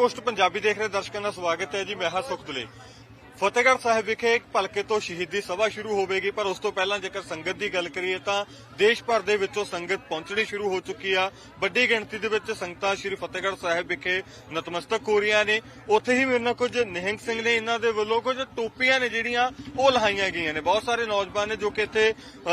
Post Punjabi ਦੇਖ ਰਹੇ ਦਰਸ਼ਕਾਂ ਦਾ ਸਵਾਗਤ ਹੈ ਜੀ ਮੈਂ ਹਾਂ ਸੁਖਦਲੇ ਫਤਿਹਗੜ੍ਹ ਸਾਹਿਬ ਵਿਖੇ ਇੱਕ ਭਲਕੇ ਤੋਂ ਸ਼ਹੀਦੀ ਸਭਾ ਸ਼ੁਰੂ ਹੋਵੇਗੀ, ਪਰ ਉਸ ਤੋਂ ਪਹਿਲਾਂ ਜੇਕਰ ਸੰਗਤ ਦੀ ਗੱਲ ਕਰੀਏ ਤਾਂ ਦੇਸ਼ ਭਰ ਦੇ ਵਿੱਚੋਂ ਸੰਗਤ ਪਹੁੰਚਣੀ ਸ਼ੁਰੂ ਹੋ ਚੁੱਕੀ ਆ। ਵੱਡੀ ਗਿਣਤੀ ਦੇ ਵਿੱਚ ਸੰਗਤਾਂ ਸ਼੍ਰੀ ਫਤਿਹਗੜ੍ਹ ਸਾਹਿਬ ਵਿਖੇ ਨਤਮਸਤਕ ਹੋ ਰਹੀਆਂ ਨੇ। ਉੱਥੇ ਹੀ ਮੇਰੇ ਨਾਲ ਕੁਝ ਨਿਹੰਗ ਸਿੰਘ ਨੇ ਇਹਨਾਂ ਦੇ ਵੱਲੋਂ ਕੁਝ ਟੋਪੀਆਂ ਨੇ ਜਿਹੜੀਆਂ ਉਹ ਲਹਾਈਆਂ ਗਈਆਂ ਨੇ। ਬਹੁਤ ਸਾਰੇ ਨੌਜਵਾਨ ਨੇ ਜੋ ਕਿ ਇੱਥੇ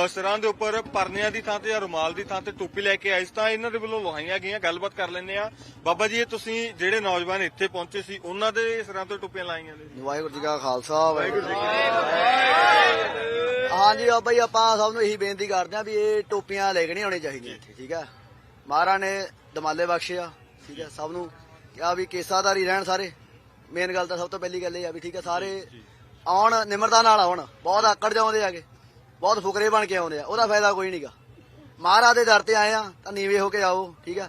ਸਿਰਾਂ ਦੇ ਉੱਪਰ ਪਰਨਿਆਂ ਦੀ ਥਾਂ ਤੇ ਜਾਂ ਰੁਮਾਲ ਦੀ ਥਾਂ ਤੇ ਟੋਪੀ ਲੈ ਕੇ ਆਏ ਤਾਂ ਇਹਨਾਂ ਦੇ ਵੱਲੋਂ ਲਹਾਈਆਂ ਗਈਆਂ। ਗੱਲਬਾਤ ਕਰ ਲੈਂਦੇ ਆ ਬਾਬਾ ਜੀ, ਇਹ ਤੁਸੀਂ ਜਿਹੜੇ ਨੌਜਵਾਨ ਇੱਥੇ ਪਹੁੰਚੇ ਸੀ, ਉਹਨਾਂ ਦੇ ਸਿਰਾਂ ਤੋਂ ਟੋਪੀਆਂ ਲਾਈਆਂ ਨੇ। ਵਾਹਿਗੁਰੂ ਜੀ ਕਾ ਖਾਲਸਾ, ਵਾਹਿਗੁਰੂ ਜੀ ਹਾਂਜੀ ਬਾਬਾ ਜੀ ਆਪਾਂ ਸਭ ਨੂੰ ਇਹੀ ਬੇਨਤੀ ਕਰਦੇ ਆ ਵੀ ਇਹ ਟੋਪੀਆਂ ਲੈ ਕੇ ਨਹੀਂ ਆਉਣੀ ਚਾਹੀਦੀਆਂ ਇੱਥੇ, ਠੀਕ ਹੈ? ਮਹਾਰਾਜ ਨੇ ਦਮਾਲੇ ਬਖਸ਼ਿਆ ਠੀਕ ਹੈ, ਸਭ ਨੂੰ। ਕਿਹਾ ਵੀ ਕੇਸਾਦਾਰੀ ਰਹਿਣ ਸਾਰੇ। ਮੇਨ ਗੱਲ ਤਾਂ ਸਭ ਤੋਂ ਪਹਿਲੀ ਗੱਲ ਇਹ ਆ ਵੀ ਠੀਕ ਹੈ, ਸਾਰੇ ਆਉਣ, ਨਿਮਰਤਾ ਨਾਲ ਆਉਣ। ਬਹੁਤ ਆਕੜ ਜਾਉਂਦੇ ਆਗੇ ਬਹੁਤ ਫੁਕਰੇ ਬਣ ਕੇ ਆਉਂਦੇ ਆ। ਉਹਦਾ ਫਾਇਦਾ ਕੋਈ ਨਹੀਂਗਾ ਮਹਾਰਾਜ ਦੇ ਦਰ ਤੇ ਆਏ ਆ, ਤਾਂ ਨੀਵੇਂ ਹੋ ਕੇ ਆਓ ਠੀਕ ਹੈ?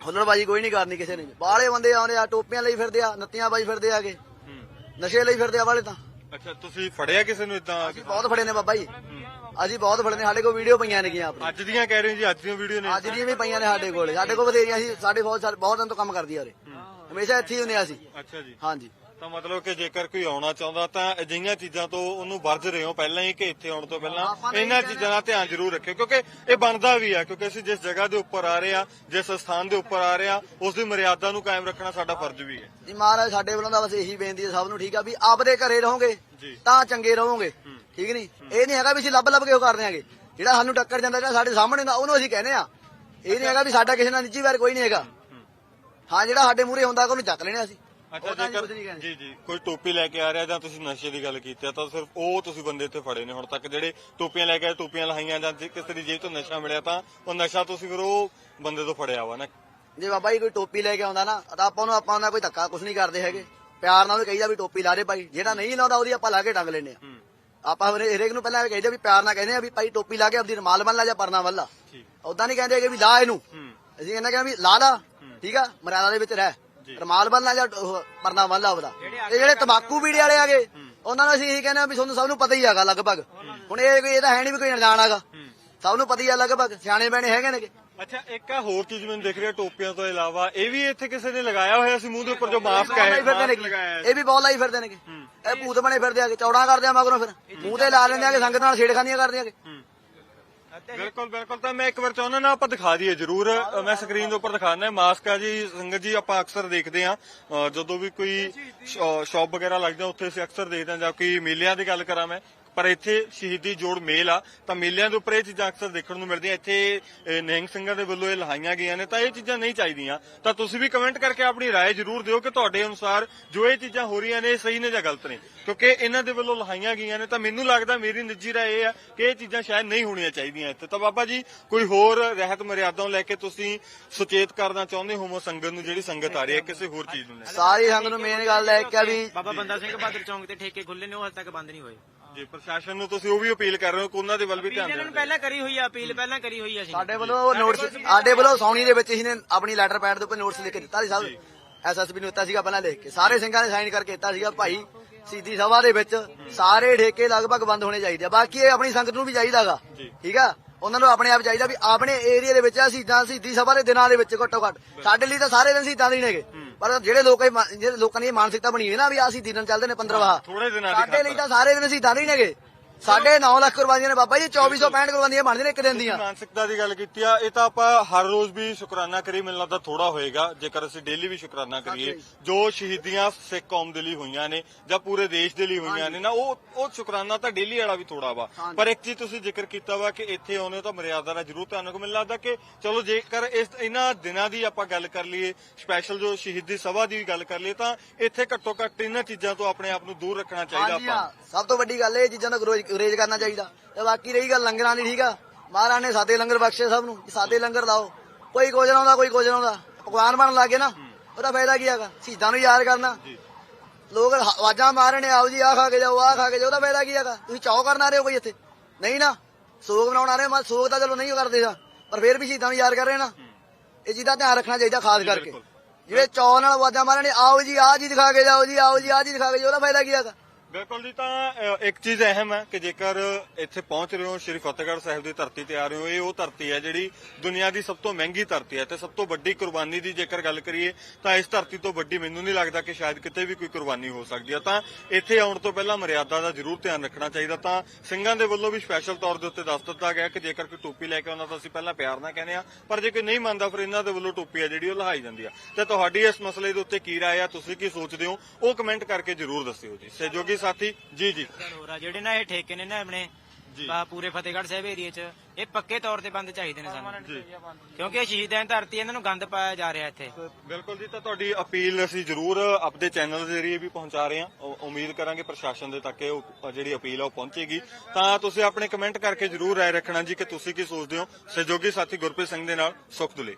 ਹੁੱਲੜਬਾਜੀ ਕੋਈ ਨਹੀਂ ਕਰਨੀ ਕਿਸੇ ਨੇ। ਬਾਹਲੇ ਬੰਦੇ ਆਉਂਦੇ ਆ, ਟੋਪੀਆਂ ਲਈ ਫਿਰਦੇ ਆ, ਨੱਤੀਆਂ ਬਾਈ ਫਿਰਦੇ ਆਗੇ ਨਸ਼ੇ ਲਈ ਫਿਰਦੇ ਆ ਵਾਲੇ ਤਾਂ। ਅੱਛਾ ਤੁਸੀਂ ਫੜਿਆ ਕਿਸੇ ਨੂੰ ਇਦਾਂ? ਅਸੀਂ ਬਹੁਤ ਫੜੇ ਨੇ ਬਾਬਾ ਜੀ। ਅਸੀਂ ਬਹੁਤ ਫੜੇ ਨੇ ਸਾਡੇ ਕੋਲ ਵੀਡੀਓ ਪਈਆਂ ਨੇਗੀਆਂ ਆਪਣੀ ਅੱਜ ਦੀਆਂ ਕਹਿ ਰਹੇ ਹੋ ਜੀ ਅੱਜ ਦੀਆਂ ਵੀਡੀਓ ਨੇ। ਅੱਜ ਦੀਆਂ ਵੀ ਪਈਆਂ ਨੇ ਸਾਡੇ ਕੋਲ। ਸਾਡੇ ਕੋਲ ਬਥੇਰੀਆਂ ਸੀ ਸਾਡੇ ਬਹੁਤ ਸਾਰੇ ਬਹੁਤ ਦਿਨ ਤੋਂ ਕੰਮ ਕਰਦੀ ਆ ਉਰੇ। ਹਮੇਸ਼ਾ ਇੱਥੇ ਹੀ ਹੁੰਦੇ ਆ ਅਸੀਂ। ਅੱਛਾ ਜੀ। ਹਾਂਜੀ। ਤਾਂ ਮਤਲਬ ਕਿ ਜੇਕਰ ਕੋਈ ਆਉਣਾ ਚਾਹੁੰਦਾ ਤਾਂ ਅਜਿਹੀਆਂ ਚੀਜ਼ਾਂ ਤੋਂ ਉਹਨੂੰ ਵਰਜ ਰਹੇ ਹੋ ਪਹਿਲਾਂ ਹੀ ਕਿ ਇੱਥੇ ਆਉਣ ਤੋਂ ਪਹਿਲਾਂ। ਇਹਨਾਂ ਇਹ ਚੀਜ਼ਾਂ ਦਾ ਧਿਆਨ ਜ਼ਰੂਰ ਰੱਖਿਓ ਕਿਉਂਕਿ ਇਹ ਬਣਦਾ ਵੀ ਆ ਕਿਉਂਕਿ ਅਸੀਂ ਜਿਸ ਜਗ੍ਹਾ ਦੇ ਉੱਪਰ ਆ ਰਹੇ ਆ ਜਿਸ ਸਥਾਨ ਦੇ ਉੱਪਰ ਆ ਰਹੇ ਆ ਉਸ ਦੀ ਮਰਿਆਦਾ ਨੂੰ ਕਾਇਮ ਰੱਖਣਾ ਸਾਡਾ ਫਰਜ਼ ਵੀ ਹੈ। ਜੀ ਮਹਾਰਾਜ ਸਾਡੇ ਵੱਲੋਂ ਤਾਂ ਬਸ ਇਹੀ ਬੇਨਤੀ ਹੈ ਸਭ ਨੂੰ ਠੀਕ ਆ ਵੀ ਆਪਦੇ ਘਰੇ ਰਹੋਗੇ। ਤਾਂ ਚੰਗੇ ਰਹੋਗੇ ਠੀਕ ਨਹੀਂ? ਇਹ ਨਹੀਂ ਹੈਗਾ ਵੀ ਅਸੀਂ ਲੱਭ ਲੱਭ ਕੇ ਉਹ ਕਰਦੇ ਆਂਗੇ ਜਿਹੜਾ ਸਾਨੂੰ ਟੱਕਰ ਜਾਂਦਾ ਜਿਹੜਾ ਸਾਡੇ ਸਾਹਮਣੇ ਹੁੰਦਾ ਉਹਨੂੰ ਅਸੀਂ ਕਹਿੰਦੇ ਆ। ਇਹ ਨਹੀਂ ਹੈਗਾ ਵੀ ਸਾਡਾ ਕਿਸੇ ਨਾਲ ਨਿੱਜੀ ਵਾਰ ਕੋਈ ਨਹੀਂ ਹੈਗਾ। ਹਾਂ ਜਿਹੜਾ ਸਾਡੇ ਮੂਹਰੇ ਹੁੰਦਾ ਉਹਨੂੰ ਚੱਕ ਲੈਣੇ ਅਸੀਂ। ਅੱਛਾ ਉਹ ਤਾਂ ਅਸੀਂ ਜੇਕਰ ਕੁਛ ਨਹੀਂ ਕਹਿੰਦੇ। ਜੀ ਜੀ। ਕੋਈ ਟੋਪੀ ਲੈ ਕੇ ਆ ਰਿਹਾ ਜਾਂ ਤੁਸੀਂ ਨਸ਼ੇ ਦੀ ਗੱਲ ਕੀਤੀ ਆ ਤਾਂ ਸਿਰਫ ਉਹ ਤੁਸੀਂ ਬੰਦੇ ਇੱਥੇ ਫੜੇ ਨੇ ਹੁਣ ਤੱਕ। ਜਿਹੜੇ ਟੋਪੀਆਂ ਲੈ ਕੇ ਆਏ ਟੋਪੀਆਂ ਲਾਈਆਂ ਜਾਂ ਜੇ ਕਿਸੇ ਦੀ ਜੇਬ ਤੋਂ ਨਸ਼ਾ ਮਿਲਿਆ ਤਾਂ ਉਹ ਨਸ਼ਾ ਤੁਸੀਂ ਫਿਰ ਉਹ ਬੰਦੇ ਤੋਂ ਫੜਿਆ ਵਾ ਨਾ। ਜੇ ਬਾਬਾ ਜੀ ਕੋਈ ਟੋਪੀ ਲੈ ਕੇ ਆਉਂਦਾ ਨਾ ਤਾਂ ਆਪਾਂ ਨੂੰ ਆਪਾਂ ਉਹਨਾਂ ਕੋਈ ਧੱਕਾ ਕੁਝ ਨਹੀਂ ਕਰਦੇ ਹੈਗੇ। ਪਿਆਰ ਨਾਲ ਵੀ ਕਹੀਦਾ ਵੀ ਟੋਪੀ ਲਾ ਦੇ ਭਾਈ। ਜਿਹੜਾ ਨਹੀਂ ਲਾਉਂਦਾ ਉਹਦੀ ਆਪਾਂ ਲਾ ਕੇ ਟੰਗ ਲੈਨੇ ਆ। ਆਪਾਂ ਹਰੇ- ਹਰੇਕ ਨੂੰ ਪਹਿਲਾਂ ਕਹੀਦਾ ਵੀ ਪਿਆਰ ਨਾਲ ਕਹਿੰਦੇ ਆ ਵੀ ਭਾਈ ਟੋਪੀ ਲਾ ਕੇ ਆਪਦੀ ਰਮਾਲ ਬੰਨ ਲਾ ਜਾਂ ਪਰਨਾ ਬੰਨ ਲਾ। ਠੀਕ। ਉਦਾਂ ਨਹੀਂ ਕਹਿੰਦੇ ਹੈਗੇ ਵੀ ਲਾ ਇਹਨੂੰ। ਅਸੀਂ ਕਹਿੰਦੇ ਕਿ ਵੀ ਲਾ ਲਾ। ਠੀਕ ਆ? ਮਰਿਆਦਾ ਦੇ ਵਿੱਚ ਰਹਿ। ਰਮਾਲ ਬੰਨ ਲਾ ਜਾਂ ਪਰਨਾ ਬੰਨ ਲਾ ਉਹਦਾ ਇਹ ਜਿਹੜੇ ਤਮਾਕੂ ਵੀੜੇ ਵਾਲੇ ਆਗੇ ਉਹਨਾਂ ਨੂੰ ਅਸੀਂ ਇਹੀ ਕਹਿੰਦੇ ਆ ਵੀ ਤੁਹਾਨੂੰ ਸਭ ਨੂੰ ਪਤਾ ਹੀ ਹੈਗਾ ਲਗਭਗ। ਹੁਣ ਇਹ ਕੋਈ ਇਹ ਤਾਂ ਹੈ ਨਹੀਂ ਵੀ ਕੋਈ ਅਣਜਾਣ ਹੈਗਾ। ਸਭ ਨੂੰ ਪਤਾ ਹੀ ਆ ਲਗਭਗ ਸਿਆਣੇ ਬੈਣੇ ਹੈਗੇ ਨੇ ਅੱਛਾ ਇੱਕ ਆ ਹੋਰ ਚੀਜ਼ ਮੈਨੂੰ ਦਿਖ ਰਿਹਾ ਟੋਪੀਆਂ ਤੋਂ ਇਲਾਵਾ। ਇਹ ਵੀ ਇੱਥੇ ਕਿਸੇ ਨੇ ਲਗਾਇਆ ਹੋਇਆ? ਸੀ ਮੂੰਹ ਦੇ ਉੱਪਰ ਜੋ ਮਾਸਕ ਹੈ ਹੈ। ਇਹ ਵੀ ਬਹੁਤ ਲਾਈ ਫਿਰਦੇ ਨੇ ਇਹ ਭੂਤ ਬਣੇ ਫਿਰਦੇ ਆਗੇ ਚੌੜਾ ਕਰਦੇ ਆ ਮਗਰੋਂ ਫਿਰ। ਮੂੰਹ ਤੇ ਲਾ ਲੈਂਦੇ ਆਗੇ ਸੰਗਤ ਨਾਲ ਛੇੜਖਾਨੀਆਂ ਕਰਦੇ ਆਗੇ। ਬਿਲਕੁਲ ਬਿਲਕੁਲ। ਤਾਂ ਮੈਂ ਇੱਕ ਵਾਰ ਚਾਹੁੰਦਾ ਨਾ ਆਪਾਂ ਦਿਖਾ ਦਈਏ ਜਰੂਰ। ਮੈਂ ਸਕਰੀਨ ਦੇ ਉੱਪਰ ਦਿਖਾਣਾ ਹੈ ਮਾਸਕ ਆ ਜੀ ਸੰਗਤ ਜੀ ਆਪਾਂ ਅਕਸਰ ਦੇਖਦੇ ਆ ਜਦੋਂ ਵੀ ਕੋਈ ਸ਼ਾਪ ਵਗੈਰਾ ਲੱਗਦਾ ਉੱਥੇ ਅਸੀਂ ਅਕਸਰ ਦੇਖਦੇ ਹਾਂ ਜਾਂ ਕੋਈ ਮੇਲਿਆਂ ਦੀ ਗੱਲ ਕਰਾਂ ਮੈਂ ਪਰ ਇੱਥੇ ਸ਼ਹੀਦੀ ਜੋੜ ਮੇਲ ਆ ਤਾਂ ਮੇਲਿਆਂ ਦੇ ਉੱਪਰ ਇਹ ਚੀਜ਼ਾਂ ਅਕਸਰ ਦੇਖਣ ਨੂੰ ਮਿਲਦੀਆਂ ਇੱਥੇ ਅ, ਨਿਹੰਗ ਸਿੰਘਾਂ ਦੇ ਵੱਲੋਂ ਇਹ ਲਹਾਈਆਂ ਗਈਆਂ ਨੇ ਤਾਂ ਇਹ ਚੀਜ਼ਾਂ ਨਹੀਂ ਚਾਹੀਦੀਆਂ ਤਾਂ ਤੁਸੀਂ ਵੀ ਕਮੈਂਟ ਕਰਕੇ ਆਪਣੀ رائے ਜਰੂਰ ਦਿਓ ਕਿ ਤੁਹਾਡੇ ਅਨੁਸਾਰ ਜੋ ਇਹ ਚੀਜ਼ਾਂ ਹੋ ਰਹੀਆਂ ਨੇ ਇਹ ਸਹੀ ਨੇ ਜਾਂ ਗਲਤ ਨੇ ਕਿਉਂਕਿ ਇਹਨਾਂ ਦੇ ਵੱਲੋਂ ਲਹਾਈਆਂ ਗਈਆਂ ਨੇ ਤਾਂ ਮੈਨੂੰ ਲੱਗਦਾ ਮੇਰੀ ਨਿੱਜੀ ਰਾਏ ਇਹ ਆ ਕਿ ਇਹ ਚੀਜ਼ਾਂ ਸ਼ਾਇਦ ਨਹੀਂ ਹੋਣੀਆਂ ਚਾਹੀਦੀਆਂ ਇੱਥੇ ਤਾਂ ਬਾਬਾ ਜੀ ਕੋਈ ਹੋਰ ਰਹਿਤ ਮਰਿਆਦਾਵਾਂ ਲੈ ਕੇ ਤੁਸੀਂ ਸੁਚੇਤ ਕਰਨਾ ਚਾਹੁੰਦੇ ਹੋ ਸੰਗਤ ਨੂੰ ਜਿਹੜੀ ਸੰਗਤ ਆ ਰਹੀ ਹੈ ਕਿਸੇ ਹੋਰ ਚੀਜ਼ ਨੂੰ ਲੈ ਕੇ? ਸਾਰੀ ਸੰਗਤ ਨੂੰ ਮੇਨ ਗੱਲ ਹੈ ਕਿ ਵੀ ਬਾਬਾ ਬੰਦਾ ਸਿੰਘ ਬਹਾਦਰ ਚੌਂਕ ਤੇ ਠੇਕੇ ਖੁੱਲੇ ਨੇ ਉਹ ਹਜੇ ਤੱਕ ਬੰਦ ਨਹੀਂ ਹੋਏ ਜੀ ਪ੍ਰਸ਼ਾਸਨ ਨੂੰ ਤੁਸੀਂ ਉਹ ਵੀ ਅਪੀਲ ਕਰ ਰਹੇ ਹੋ ਕਿ ਉਹਨਾਂ ਦੇ ਵੱਲ ਵੀ ਧਿਆਨ ਇਹਨਾਂ ਨੂੰ ਪਹਿਲਾਂ ਕਰੀ ਹੋਈ ਆ ਅਪੀਲ ਪਹਿਲਾਂ ਕਰੀ ਹੋਈ ਆ ਅਸੀਂ। ਸਾਡੇ ਵੱਲੋਂ ਨੋਟਿਸ ਸਾਡੇ ਵੱਲੋਂ ਸੌਣੀ ਦੇ ਵਿੱਚ ਅਸੀਂ ਨੇ ਆਪਣੀ ਲੈਟਰ ਪੈਡ ਦੇ ਉੱਪਰ ਨੋਟਿਸ ਲਿਖ ਕੇ ਦਿੱਤਾ ਸੀ ਸਭ। ਐਸਐਸਪੀ ਨੂੰ ਦਿੱਤਾ ਸੀਗਾ ਪਹਿਲਾਂ ਲਿਖ ਕੇ। ਸਾਰੇ ਸਿੰਘਾਂ ਨੇ ਸਾਈਨ ਕਰਕੇ ਦਿੱਤਾ ਸੀਗਾ ਭਾਈ ਸਿੱਧੀ ਸਭਾ ਦੇ ਵਿੱਚ ਸਾਰੇ ਠੇਕੇ ਲਗਭਗ ਬੰਦ ਹੋਣੇ ਚਾਹੀਦੇ ਆ। ਬਾਕੀ ਇਹ ਆਪਣੀ ਸੰਗਤ ਨੂੰ ਵੀ ਚਾਹੀਦਾਗਾ। ਠੀਕ ਆ? ਉਹਨਾਂ ਨੂੰ ਆਪਣੇ ਆਪ ਚਾਹੀਦਾ ਵੀ ਆਪਣੇ ਏਰੀਆ ਦੇ ਵਿੱਚ ਸ਼ਹੀਦਾਂ ਸਿੱਧੀ ਸਭਾ ਦੇ ਦਿਨਾਂ ਦੇ ਵਿੱਚ ਘੱਟੋ ਘੱਟ। ਸਾਡੇ ਲਈ ਤਾਂ ਸਾਰੇ ਦਿਨ ਸ਼ਹੀਦਾਂ ਦੇ ਹੀ ਨੇਗੇ। ਪਰ ਜਿਹੜੇ ਲੋਕਾਂ ਦੀ ਜਿਹੜੇ ਲੋਕਾਂ ਦੀ ਇਹ ਮਾਨਸਿਕਤਾ ਬਣੀ ਹੋਈ ਨਾ ਵੀ ਆ ਸ਼ਹੀਦੀ ਦਿਨ ਚੱਲਦੇ ਨੇ 15 ਵਾਹ। ਥੋੜੇ ਦਿਨਾਂ ਦੀ ਸਾਡੇ ਲਈ ਤਾਂ ਸਾਰੇ ਦਿਨ ਸ਼ਹੀਦਾਂ ਦੇ ਹੀ ਨੇਗੇ। ਸਾਡੇ 9 ਲੱਖ ਕੁਰਬਾਨੀਆਂ ਨੇ ਬਾਬਾ ਜੀ 2465 ਕੁਰਬਾਨੀਆਂ ਬਣਦੀਆਂ ਨੇ ਇੱਕ ਦਿਨ ਦੀਆਂ। ਮਾਨਸਿਕਤਾ ਦੀ ਗੱਲ ਕੀਤੀ ਆ ਇਹ ਤਾਂ ਆਪਾਂ ਹਰ ਰੋਜ਼ ਵੀ ਸ਼ੁਕਰਾਨਾ ਕਰੀ ਮੈਨੂੰ ਲੱਗਦਾ ਥੋੜਾ ਹੋਏਗਾ ਜੇਕਰ ਅਸੀਂ ਡੇਲੀ ਵੀ ਸ਼ੁਕਰਾਨਾ ਕਰੀਏ ਜੋ ਸ਼ਹੀਦੀਆਂ ਸਿੱਖ ਕੌਮ ਦੇ ਲਈ ਹੋਈਆਂ ਨੇ ਜਾਂ ਪੂਰੇ ਦੇਸ਼ ਦੇ ਲਈ ਹੋਈਆਂ ਨੇ ਨਾ ਉਹ ਉਹ ਸ਼ੁਕਰਾਨਾ ਤਾਂ ਡੇਲੀ ਵਾਲਾ ਵੀ ਥੋੜਾ ਵਾ। ਪਰ ਇੱਕ ਚੀਜ਼ ਤੁਸੀਂ ਜ਼ਿਕਰ ਕੀਤਾ ਵਾ ਕਿ ਇੱਥੇ ਆਉਣੇ ਤਾਂ ਮਰਿਆਦਾ ਦਾ ਜ਼ਰੂਰ ਧਿਆਨ ਰੱਖੋ। ਮੈਨੂੰ ਲੱਗਦਾ ਕਿ ਚਲੋ ਜੇਕਰ ਇਸ ਇਹਨਾਂ ਦਿਨਾਂ ਦੀ ਆਪਾਂ ਗੱਲ ਕਰ ਲਈਏ ਸਪੈਸ਼ਲ ਜੋ ਸ਼ਹੀਦੀ ਸਭਾ ਦੀ ਗੱਲ ਕਰ ਲਈਏ ਤਾਂ ਇੱਥੇ ਘੱਟੋ ਘੱਟ ਇਹਨਾਂ ਚੀਜ਼ਾਂ ਤੋਂ ਆਪਣੇ ਆਪ ਨੂੰ ਦੂਰ ਰੱਖਣਾ ਚਾਹੀਦਾ ਆਪਾਂ। ਸਭ ਤੋਂ ਵੱਡੀ ਗੱਲ ਇਹ ਚੀਜ਼ਾਂ ਦਾ ਗੁਰੇਜ ਗੁਰੇਜ ਕਰਨਾ ਚਾਹੀਦਾ। ਤੇ ਬਾਕੀ ਰਹੀ ਗੱਲ ਲੰਗਰਾਂ ਦੀ ਠੀਕ ਆ? ਮਹਾਰਾਜ ਨੇ ਸਾਦੇ ਲੰਗਰ ਬਖਸ਼ੇ ਸਭ ਨੂੰ। ਸਾਦੇ ਲੰਗਰ ਲਾਓ। ਕੋਈ ਕੁਝ ਆਉਂਦਾ ਕੋਈ ਕੁਝ ਆਉਂਦਾ। ਪਕਵਾਨ ਬਣਨ ਲੱਗੇ ਨਾ। ਉਹਦਾ ਫਾਇਦਾ ਕੀ ਹੈਗਾ? ਸ਼ਹੀਦਾਂ ਨੂੰ ਯਾਦ ਕਰਨਾ। ਲੋਕ ਆਵਾਜ਼ਾਂ ਮਾਰਨੇ ਆਓ ਜੀ ਆ ਖਾ ਕੇ ਜਾਓ ਆ ਖਾ ਕੇ ਜਾਓ। ਉਹਦਾ ਫਾਇਦਾ ਕੀ ਹੈਗਾ? ਤੁਸੀਂ ਚਾਹ ਕਰਨ ਆ ਰਹੇ ਹੋ ਕੋਈ ਇੱਥੇ? ਨਹੀਂ ਨਾ। ਸੋਗ ਬਣਾਉਣ ਆ ਰਹੇ ਮੈਂ ਸੋਗ ਤਾਂ ਚਲੋ ਨਹੀਂ ਕਰਦੇ ਆ ਪਰ ਫਿਰ ਵੀ ਸ਼ਹੀਦਾਂ ਨੂੰ ਯਾਦ ਕਰ ਰਹੇ ਨਾ। ਇਹ ਚੀਜ਼ ਦਾ ਧਿਆਨ ਰੱਖਣਾ ਚਾਹੀਦਾ ਖਾਸ ਕਰਕੇ। ਜਿਹੜੇ ਚੌ ਨਾਲ ਆਵਾਜ਼ਾਂ ਮਾਰਨੇ ਆਓ ਜੀ ਆ ਜੀ ਦਿਖਾ ਕੇ ਜਾਓ ਜੀ ਆਓ ਜੀ ਆ ਜੀ ਦਿਖਾ ਕੇ ਜਾਓ ਉਹਦਾ ਫਾਇਦਾ ਕੀ ਹੈਗਾ? ਬਿਲਕੁਲ ਜੀ, ਤਾਂ ਇੱਕ ਚੀਜ਼ ਅਹਿਮ ਹੈ ਕਿ ਜੇਕਰ ਇੱਥੇ ਪਹੁੰਚ ਰਹੇ ਹੋ, ਸ਼੍ਰੀ ਫਤਿਹਗੜ੍ਹ ਸਾਹਿਬ ਦੀ ਧਰਤੀ ਤੇ ਆ ਰਹੇ ਹੋ, ਇਹ ਉਹ ਧਰਤੀ ਹੈ ਜਿਹੜੀ ਦੁਨੀਆ ਦੀ ਸਭ ਤੋਂ ਮਹਿੰਗੀ ਧਰਤੀ ਹੈ ਤੇ ਸਭ ਤੋਂ ਵੱਡੀ ਕੁਰਬਾਨੀ ਦੀ ਜੇਕਰ ਗੱਲ ਕਰੀਏ, ਤਾਂ ਇਸ ਧਰਤੀ ਤੋਂ ਵੱਡੀ ਮੈਨੂੰ ਨਹੀਂ ਲੱਗਦਾ ਕਿ ਸ਼ਾਇਦ ਕਿਤੇ ਵੀ ਕੋਈ ਕੁਰਬਾਨੀ ਹੋ ਸਕਦੀ ਹੈ। ਤਾਂ, ਇੱਥੇ ਆਉਣ ਤੋਂ ਪਹਿਲਾਂ ਮਰਿਆਦਾ ਦਾ ਜ਼ਰੂਰ ਧਿਆਨ ਰੱਖਣਾ ਚਾਹੀਦਾ। ਤਾਂ, ਸਿੰਘਾਂ ਦੇ ਵੱਲੋਂ ਵੀ ਸਪੈਸ਼ਲ ਤੌਰ ਦੇ ਉੱਤੇ ਦੱਸ ਦਿੱਤਾ ਗਿਆ ਕਿ ਜੇਕਰ ਕੋਈ ਟੋਪੀ ਲੈ ਕੇ ਆਉਂਦਾ ਤਾਂ ਅਸੀਂ ਪਹਿਲਾਂ ਪਿਆਰ ਨਾਲ ਕਹਿੰਦੇ ਆ ਪਰ ਜੇ ਕੋਈ ਨਹੀਂ ਮੰਨਦਾ, ਫਿਰ ਇਹਨਾਂ ਦੇ ਵੱਲੋਂ ਟੋਪੀ ਆ ਜਿਹੜੀ ਉਹ ਲਹਾਈ ਜਾਂਦੀ ਆ ਤੇ ਤੁਹਾਡੀ ਇਸ ਮਸਲੇ ਦੇ ਉੱਤੇ ਕੀ ਰਾਏ ਆ ਤੁਸੀਂ ਕੀ ਸੋਚਦੇ ਹੋ, ਉਹ ਕਮੈਂਟ ਕਰਕੇ ਜ਼ਰੂਰ ਦੱਸਿਓ ਜੀ। ਸਹਿਯੋਗੀ ਸਾਥੀ ਜੀ ਜੀ। ਹੋਰ ਆ ਜਿਹੜੇ ਨਾ ਇਹ ਠੇਕੇ ਨੇ ਨਾ ਆਪਣੇ ਜੀ। ਬਾ ਪੂਰੇ ਫਤਿਹਗੜ੍ਹ ਸਾਹਿਬ ਏਰੀਏ 'ਚ ਇਹ ਪੱਕੇ ਤੌਰ ਤੇ ਬੰਦ ਚਾਹੀਦੇ ਨੇ ਸਾਨੂੰ। ਜੀ। ਕਿਉਂਕਿ ਇਹ ਸ਼ਹੀਦਾਂ ਦੀ ਧਰਤੀ ਇਹਨਾਂ ਨੂੰ ਗੰਦ ਪਾਇਆ ਜਾ ਰਿਹਾ ਇੱਥੇ। ਬਿਲਕੁਲ ਜੀ ਤਾਂ ਤੁਹਾਡੀ ਅਪੀਲ ਅਸੀਂ ਜ਼ਰੂਰ ਆਪਣੇ ਚੈਨਲ ਦੇ ਜ਼ਰੀਏ ਵੀ ਪਹੁੰਚਾ ਰਹੇ ਹਾਂ। ਉ- ਉਮੀਦ ਕਰਾਂਗੇ ਪ੍ਰਸ਼ਾਸਨ ਦੇ ਤੱਕ ਇਹ ਉਹ ਜਿਹੜੀ ਅਪੀਲ ਆ ਉਹ ਪਹੁੰਚੇਗੀ। ਤਾਂ ਤੁਸੀਂ ਆਪਣੇ ਕਮੈਂਟ ਕਰਕੇ ਜ਼ਰੂਰ ਰਾਏ ਰੱਖਣਾ ਜੀ ਕਿ ਤੁਸੀਂ ਕੀ ਸੋਚਦੇ ਹੋ। ਸਹਿਯੋਗੀ ਸਾਥੀ ਗੁਰਪ੍ਰੀਤ ਸਿੰਘ ਦੇ ਨਾਲ ਸੁਖ ਦੁਲੇ